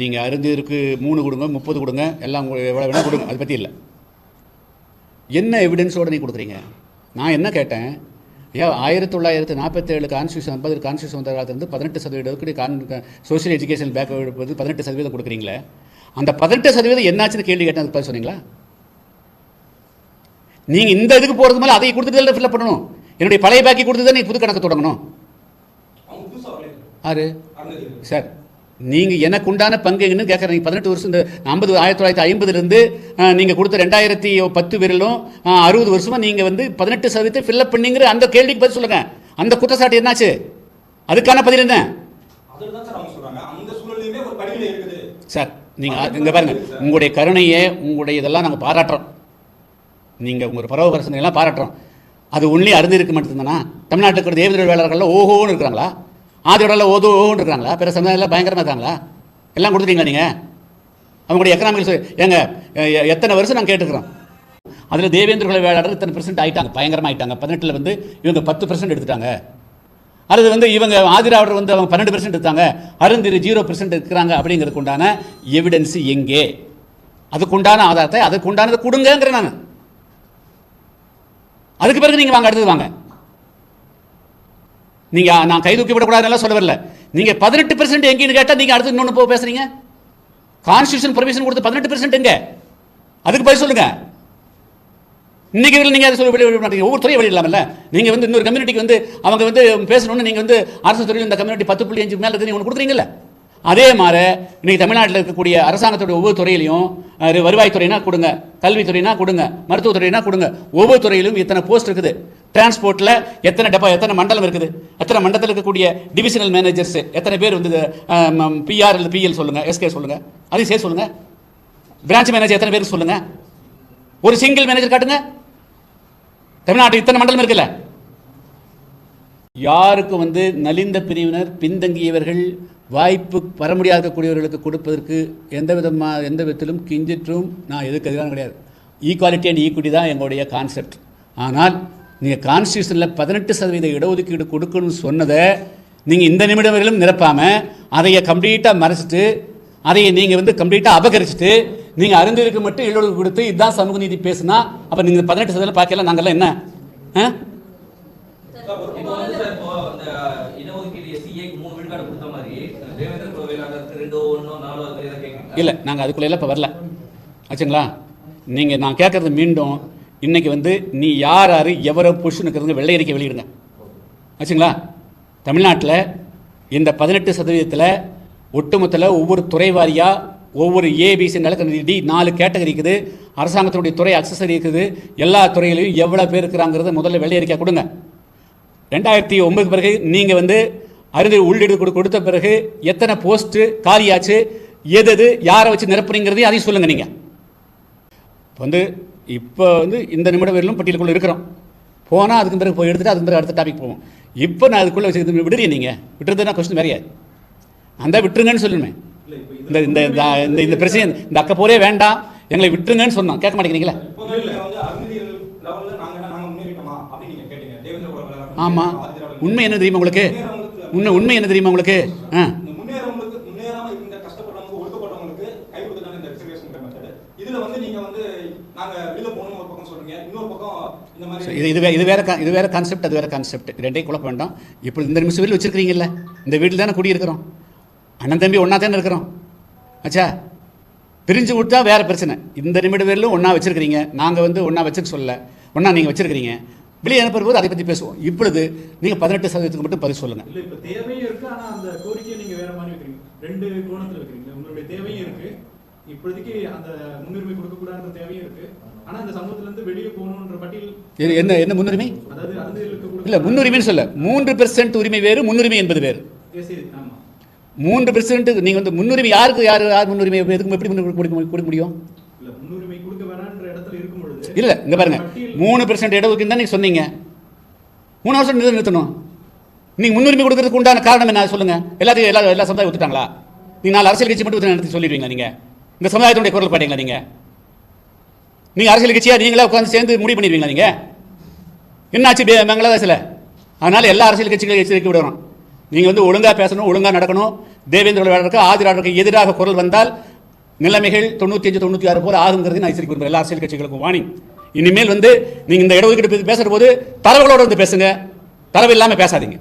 நீங்கள் அருந்திற்கு மூணு கொடுங்க முப்பது கொடுங்க எல்லாம் உங்களுக்கு எவ்வளோ வேணால் கொடுங்க அதை பற்றி இல்லை. என்ன எவிடன்ஸோடு நீ கொடுக்குறீங்க? நான் என்ன கேட்டேன்? ஏன் ஆயிரத்தி தொள்ளாயிரத்தி நாற்பத்தேழு கான்ஸ்டியூஷன் ஐம்பது கான்ஸ்டியூஷன் வந்த காலத்துலேருந்து பதினெட்டு சதவீதத்துக்கு கான் சோஷியல் எஜுகேஷன் பேக் எடுப்பது பதினெட்டு சதவீதம் கொடுக்குறீங்களே? அந்த பதினெட்டு சதவீதம் என்னாச்சுன்னு கேள்வி கேட்டேன் அதுக்கு சொன்னீங்களா? நீங்கள் இந்த இதுக்கு போகிறது மேலே அதை கொடுத்துட்டு ஃபில்அப் பண்ணணும்? என்னுடைய பழைய பேக்கி கொடுத்து தான் நீ புது கணக்கு தொடங்கணும்? ஆறு சார் நீங்கள் எனக்கு உண்டான பங்கு எங்கன்னு கேட்குறீங்க பதினெட்டு வருஷம் இந்த ஐம்பது ஆயிரத்தி தொள்ளாயிரத்தி ஐம்பதுலேருந்து நீங்கள் கொடுத்த ரெண்டாயிரத்தி பத்து வரையிலும் அறுபது வருஷமாக நீங்கள் வந்து பதினெட்டு சதவீதத்தை ஃபில்அப் பண்ணீங்கிற அந்த கேள்விக்கு பதில் சொல்லுங்கள் அந்த குற்றச்சாட்டு என்னாச்சு? அதுக்கான பதில் என்ன? சார் நீங்கள் இங்கே பாருங்க. உங்களுடைய கருணையை உங்களுடைய இதெல்லாம் நாங்கள் பாராட்டுறோம். நீங்கள் உங்கள் பரவகரசனை எல்லாம் பாராட்டுறோம். அது ஒன்லி அருந்திருக்க மட்டும்தானா? தமிழ்நாட்டில் இருக்கிற தேவதர் வேளாளர்கள்லாம் ஓஹோன்னு இருக்கிறாங்களா? ஆதியோட இடம்லாம் ஓஹோன்னு இருக்கிறாங்களா பிற சமுதாயம் பயங்கரமாக இருக்காங்களா? எல்லாம் கொடுத்துட்டீங்களா நீங்கள் அவங்களுடைய எக்கனாமிக்கல் ஏங்க எ- எத்தனை வருஷம் நாங்கள் கேட்டுக்கிறோம்? அதில் தேவேந்திர குல வேளாளர் இத்தனை பெர்சென்ட் ஆகிட்டாங்க பயங்கரமாக ஆகிட்டாங்க பதினெட்டில் வந்து இவங்க பத்து பெர்சென்ட் எடுத்துட்டாங்க. அல்லது வந்து இவங்க ஆதிராவிடர் வந்து அவங்க பன்னெண்டு பெர்சென்ட் எடுத்தாங்க அருந்திரு ஜீரோ பெர்சென்ட் இருக்கிறாங்க அப்படிங்கிறதுக்கு உண்டான எவிடன்ஸ் எங்கே? அதுக்குண்டான ஆதாரத்தை அதுக்குண்டானதை கொடுங்கங்கிறேன் நான். அதுக்கு பிறகு நீங்கள் வாங்க அடுத்தது வாங்க. நீங்கள் நான் கை தூக்கி விடக்கூடாதுன்னு சொல்ல வரல. நீங்கள் பதினெட்டு பெர்சென்ட் எங்கேன்னு கேட்டால் நீங்கள் அடுத்து இன்னொன்று போக பேசுறீங்க? கான்ஸ்டியூஷன் ப்ரொவிஷன் கொடுத்து பதினெட்டு பெர்சென்ட் எங்க? அதுக்கு பதில் சொல்லுங்க. இன்னைக்கு வரையிலும் நீங்கள் அதை சொல்லி வெளியே மாட்டீங்க. ஒவ்வொரு துறையும் வெளியிடலாம்ல நீங்கள் வந்து இன்னொரு கம்யூனிட்டிக்கு வந்து அவங்க வந்து பேசணும்னு நீங்கள் வந்து அரசு துறையில் இந்த கம்யூனிட்டி பத்து புள்ளி அஞ்சு மேலே இருக்குது நீங்கள் ஒன்று கொடுக்குறீங்கல்ல? அதே மாதிரி இன்னைக்கு தமிழ்நாட்டில் இருக்கக்கூடிய அரசாங்கத்துடைய ஒவ்வொரு துறையிலையும் வருவாய்த்துறைனா கொடுங்க கல்வித்துறைனா கொடுங்க மருத்துவத்துறைனா கொடுங்க. ஒவ்வொரு துறையிலும் இத்தனை போஸ்ட் இருக்குது. டிரான்ஸ்போர்ட்டில் எத்தனை டப்பா எத்தனை மண்டலம் இருக்குது? எத்தனை மண்டலத்தில் இருக்கக்கூடிய டிவிஷனல் மேனேஜர்ஸ் எத்தனை பேர் வந்து பிஆர் இல்லை பிஎல் சொல்லுங்கள் எஸ்கே சொல்லுங்கள் அதையும் சேர்த்து சொல்லுங்கள் பிரான்ச் மேனேஜர் எத்தனை பேர் சொல்லுங்கள் ஒரு சிங்கிள் மேனேஜர் காட்டுங்க. தமிழ்நாட்டில் இத்தனை மண்டலம் இருக்குல்ல? யாருக்கு வந்து நலிந்த பிரிவினர் பின்தங்கியவர்கள் வாய்ப்பு வர முடியாதக்கூடியவர்களுக்கு கொடுப்பதற்கு எந்த விதமாக எந்த விதத்திலும் கிஞ்சிற்றும் நான் எதுக்கு எதிரான கிடையாது. ஈக்குவாலிட்டி அண்ட் ஈக்குவிட்டி தான் எங்களுடைய கான்செப்ட் ஆனால் நீங்கள் கான்ஸ்டியூஷனில் பதினெட்டு சதவீத இடஒதுக்கீடு கொடுக்கணும்னு சொன்னதை நீங்கள் இந்த நிமிடம் வரையிலும் நிரப்பாமல் அதையை கம்ப்ளீட்டாக மறைச்சிட்டு அதையை நீங்கள் வந்து கம்ப்ளீட்டாக அபகரிச்சுட்டு நீங்கள் அறிந்திருக்கு மட்டும் இடஒதுக்கீடு கொடுத்து இதுதான் சமூக நீதி பேசுனா அப்போ நீங்கள் பதினெட்டு சதவீதம் பார்க்கலாம் நாங்கள்லாம் என்ன? ஆ? இல்லை நாங்கள் அதுக்குள்ளே இப்போ வரல. ஆச்சுங்களா? நீங்கள் நான் கேட்குறது மீண்டும் இன்னைக்கு வந்து நீ யார் யார் எவரோ புருஷனுக்கு வெள்ளை அறிக்கை வெளியிடுங்க. ஆச்சுங்களா? தமிழ்நாட்டில் இந்த பதினெட்டு சதவீதத்தில் ஒட்டுமொத்தத்தில் ஒவ்வொரு துறை வாரியாக ஒவ்வொரு ஏபிசி நிலக்கரி டி நாலு கேட்டகரி இருக்குது. அரசாங்கத்தினுடைய துறை அக்சசரி இருக்குது. எல்லா துறையிலையும் எவ்வளோ பேர் இருக்கிறாங்கிறத முதல்ல வெள்ளை அறிக்கை கொடுங்க. ரெண்டாயிரத்தி ஒன்பது பிறகு நீங்கள் வந்து அறுதி உள்ளீடு கொடு- கொடுத்த பிறகு எத்தனை போஸ்ட்டு காலியாச்சு எது எது யாரை வச்சு நிரப்புறீங்கிறதையும் அதையும் சொல்லுங்கள் நீங்கள் இப்போ வந்து இப்போ வந்து இந்த நிமிடம் வரையிலும் பட்டியலுக்குள்ளே இருக்கிறோம். போனால் அதுக்கு பிறகு போய் எடுத்துகிட்டு அதுக்கு பிறகு அடுத்த டாபிக் போவோம். இப்போ நான் அதுக்குள்ளே வச்சு விடுறீங்க நீங்கள் விட்டுறதுனா கொஸ்டின் வேறையா? அந்த விட்டுருங்கன்னு சொல்லுமே. இந்த இந்த இந்த- இந்த இந்த பிரச்சனை இந்த அக்க போரே வேண்டாம். எங்களை விட்டுருங்கன்னு சொன்னோம் கேட்க மாட்டேங்கிறீங்களா? ஆமாம் உண்மை என்ன தெரியுமா உங்களுக்கு? உண்மை உண்மை என்ன தெரியுமா உங்களுக்கு? ஆ. கை கொடுத்ததான இந்த ரிசர்வேஷன் மெத்தட் இதுல வந்து நீங்க வந்து நாங்க வெளியில போகணும் ஒரு பக்கம் சொல்றீங்க. இன்னொரு பக்கம் இந்த மாதிரி இது இது இது வேற இது வேற கான்செப்ட் அது வேற கான்செப்ட் ரெண்டையும் குழப்ப வேண்டாம். இப்போ இந்த நிமிஷம் வீட்டில் வச்சிருக்கீங்கல்ல இந்த வீட்டில் தானே குடியிருக்கிறோம். அண்ணன் தம்பி ஒன்றா தானே இருக்கிறோம். ஆச்சா பிரிஞ்சு விட்டா வேற பிரச்சனை. இந்த நிமிடம் வரையிலும் ஒன்றா வச்சுருக்கிறீங்க. நாங்கள் வந்து ஒன்றா வச்சுக்க சொல்லல ஒன்றா நீங்கள் வச்சுருக்கிறீங்க. வெளியே அனுப்புறது அதை பற்றி பேசுவோம். இப்பொழுது நீங்கள் பதினெட்டு சதவீதத்துக்கு மட்டும் பதில் சொல்லுங்கள் இல்ல இப்ப தேவையும் இருக்கு ஆனா அந்த கோரிக்கையை நீங்க வேற மாதிரி வைக்கிறீங்க. ரெண்டு கோணத்துல வைக்கிறீங்க. உங்களுடைய தேவையும் இருக்கு. இப்போதைக்கு அந்த முன்னுரிமை கொடுக்க கூடாதுன்ற தேவையும் இருக்கு. ஆனா அந்த சமூகத்துல இருந்து வெளியே போகணுன்ற பட்டியல் என்ன என்ன முன்னுரிமை? அதாவது இல்லை முன்னுரிமைன்னு சொல்ல. மூன்று பெர்சென்ட் உரிமை வேறு முன்னுரிமை என்பது வேறு. மூன்று பெர்சென்ட் நீங்கள் வந்து முன்னுரிமை யாருக்கு யார் யார் முன்னுரிமை எதுக்கு எப்படி முன்னுரிமை கொடுக்க முடியும்? இல்ல முன்னுரிமை கொடுக்க வேணான்ற இடத்துல இருக்கும் பொழுது இல்லை இங்கே பாருங்க. மூணு பெர்சென்ட் இடஒதுக்கீடு தான் நீங்கள் சொன்னீங்க. மூணு வருஷம் நிறுத்த நிறுத்தணும். நீங்கள் முன்னுரிமை கொடுக்கறதுக்கு உண்டான காரணம் என்ன? சொல்லுங்க. எல்லாத்தையும் எல்லா எல்லா சமுதாயம் ஒத்துட்டாங்களா? நீங்க நாலு அரசியல் கட்சி மட்டும் நடத்தி சொல்லிடுவீங்களா நீங்கள் இந்த சமுதாயத்துடைய குரல் பாட்டீங்களா நீங்கள் நீங்கள் அரசியல் கட்சியா நீங்களே உட்காந்து சேர்ந்து முடிவு பண்ணிடுவீங்களா நீங்கள் என்னாச்சு பே- பங்களாதேஷில் அதனால எல்லா அரசியல் கட்சிகளையும் எச்சரிக்கை விடுறோம் நீங்கள் வந்து ஒழுங்காக பேசணும் ஒழுங்காக நடக்கணும். தேவேந்திர வேளாளருக்கு ஆதிராளருக்கு எதிராக குரல் வந்தால் நிலைமைகள் தொண்ணூற்றி அஞ்சு தொண்ணூற்றி ஆறு போல ஆகுங்கிறது நான் எச்சரிக்கை எல்லா அரசியல் கட்சிகளுக்கும் வாணி. இனிமேல் வந்து நீங்கள் இந்த இடஒதுக்கீடு பற்றி பேசுகிற போது தலைவர்களோடு வந்து பேசுங்க. தரவு இல்லாமல் பேசாதீங்க.